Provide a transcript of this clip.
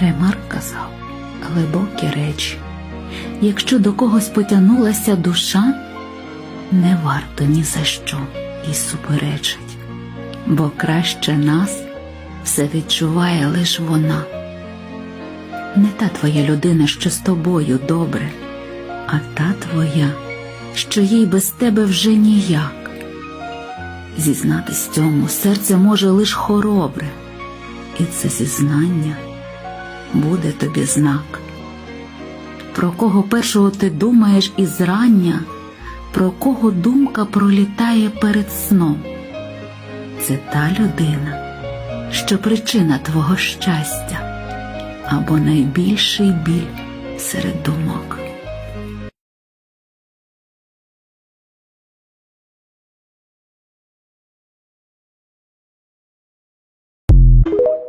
Ремарк казав глибокі речі. Якщо до когось потягнулася душа, не варто ні за що і суперечить, бо краще нас все відчуває лиш вона. Не та твоя людина, що з тобою добре, а та твоя, що їй без тебе вже ніяк. Зізнатись цьому серце може лиш хоробре, і це зізнання буде тобі знак. Про кого першого ти думаєш із рання, про кого думка пролітає перед сном. Це та людина, що причина твого щастя або найбільший біль серед думок. you